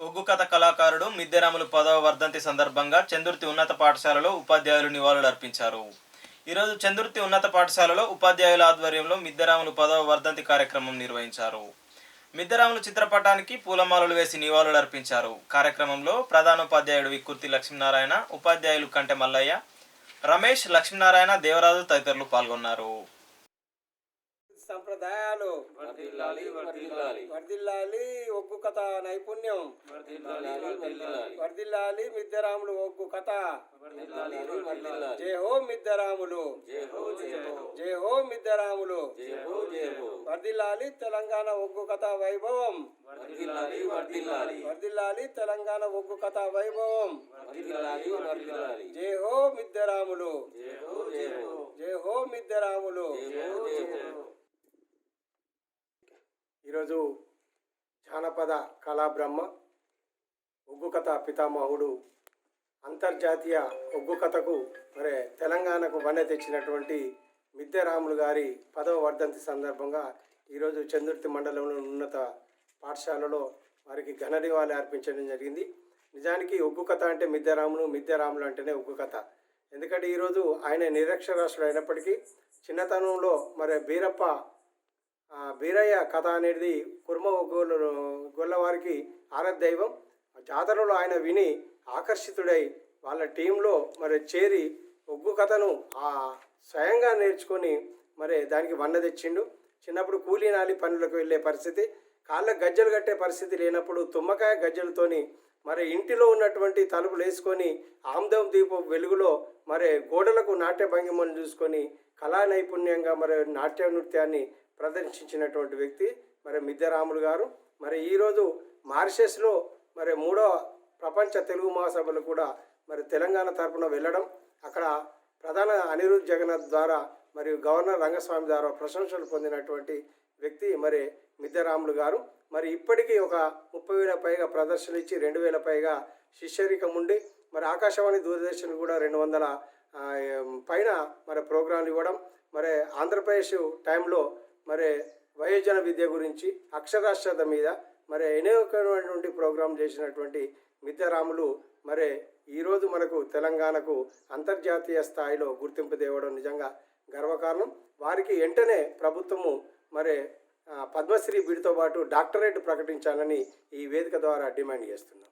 ఒగ్గు కథ కళాకారుడు మిద్దెరాములు పదవ వర్ధంతి సందర్భంగా చందుర్తి ఉన్నత పాఠశాలలో ఉపాధ్యాయులు నివాళులు అర్పించారు. ఈరోజు చందుర్తి ఉన్నత పాఠశాలలో ఉపాధ్యాయుల ఆధ్వర్యంలో మిద్దెరాములు పదవ వర్ధంతి కార్యక్రమం నిర్వహించారు. మిద్దెరాములు చిత్రపటానికి పూలమాలలు వేసి నివాళులు అర్పించారు. కార్యక్రమంలో ప్రధానోపాధ్యాయుడు వికృతి లక్ష్మీనారాయణ ఉపాధ్యాయులు కంటె మల్లయ్య రమేష్ లక్ష్మీనారాయణ దేవరాజు తదితరులు పాల్గొన్నారు. సంప్రదాయాలు. వర్ధిల్లాలి ఒగ్గు కథ నైపుణ్యం. వర్ధిల్లాలి మిద్దరాములు ఒగ్గు కథ. వర్ధిల్లాలి వర్ధిల్లాలి. జై హో మిద్దరాములు. జై హో జై హో. జై హో మిద్దరాములు. వర్ధిల్లాలి తెలంగాణ ఒగ్గు కథ వైభవం. వర్ధిల్లాలి తెలంగాణ ఒగ్గు కథ వైభవం. వర్ధిల్లాలి వర్ధిల్లాలి. జై హో మిద్దరాములు. జై హో జై హో. జై హో మిద్దరాములు. జై హో జై హో. ఈరోజు జానపద కళాబ్రహ్మ ఒగ్గు కథ పితామహుడు అంతర్జాతీయ ఒగ్గు కథకు మరి తెలంగాణకు వన్నె తెచ్చినటువంటి మిద్దెరాములు గారి పదవ వర్ధంతి సందర్భంగా ఈరోజు చందుర్తి మండలంలో ఉన్నత పాఠశాలలో వారికి ఘన నివాళి అర్పించడం జరిగింది. నిజానికి ఉగ్గు కథ అంటే మిద్దెరాములు మిద్దెరాములు అంటేనే ఉగ్గు కథ. ఎందుకంటే ఈరోజు ఆయన నిరక్షరాస్యుడు అయినప్పటికీ చిన్నతనంలో మరి బీరప్ప బీరయ్య కథ అనేది కుర్మ గోలు గొల్లవారికి ఆరాధ్య దైవం. జాతరలో ఆయన విని ఆకర్షితుడై వాళ్ళ టీంలో మరి చేరి ఒగ్గు కథను ఆ స్వయంగా నేర్చుకొని మరి దానికి వన్న తెచ్చిండు. చిన్నప్పుడు కూలీ నాలి పనులకు వెళ్ళే పరిస్థితి కాళ్ళకు గజ్జలు కట్టే పరిస్థితి లేనప్పుడు తుమ్మకాయ గజ్జలతోని మరి ఇంటిలో ఉన్నటువంటి తలుపులు వేసుకొని ఆమ్దం దీపం వెలుగులో మరి గోడలకు నాట్య భంగిమను చూసుకొని కళా నైపుణ్యంగా మరి నాట్య నృత్యాన్ని ప్రదర్శించినటువంటి వ్యక్తి మరి మిద్దెరాములు గారు. మరి ఈరోజు మారిషస్లో మరి మూడో ప్రపంచ తెలుగు మహాసభలు కూడా మరి తెలంగాణ తరపున వెళ్ళడం అక్కడ ప్రధాన అనిరుద్ధ్ జగన్నాథ్ ద్వారా మరియు గవర్నర్ రంగస్వామి ద్వారా ప్రశంసలు పొందినటువంటి వ్యక్తి మరి మిద్దెరాములు గారు. మరి ఇప్పటికీ ఒక ముప్పై వేల పైగా ప్రదర్శనలు ఇచ్చి రెండు వేల పైగా శిష్యరికం ఉండి మరి ఆకాశవాణి దూరదర్శన్ కూడా రెండు వందల పైన మరి ప్రోగ్రాంలు ఇవ్వడం మరి ఆంధ్రప్రదేశ్ టైంలో మరి వయోజన విద్య గురించి అక్షరాస్యత మీద మరి అనేకమైనటువంటి ప్రోగ్రాం చేసినటువంటి మిత్రరాములు మరి ఈరోజు మనకు తెలంగాణకు అంతర్జాతీయ స్థాయిలో గుర్తింపు తేవడం నిజంగా గర్వకారణం. వారికి వెంటనే ప్రభుత్వము మరి పద్మశ్రీ బిడితో పాటు డాక్టరేట్ ప్రకటించాలని ఈ వేదిక ద్వారా డిమాండ్ చేస్తున్నాం.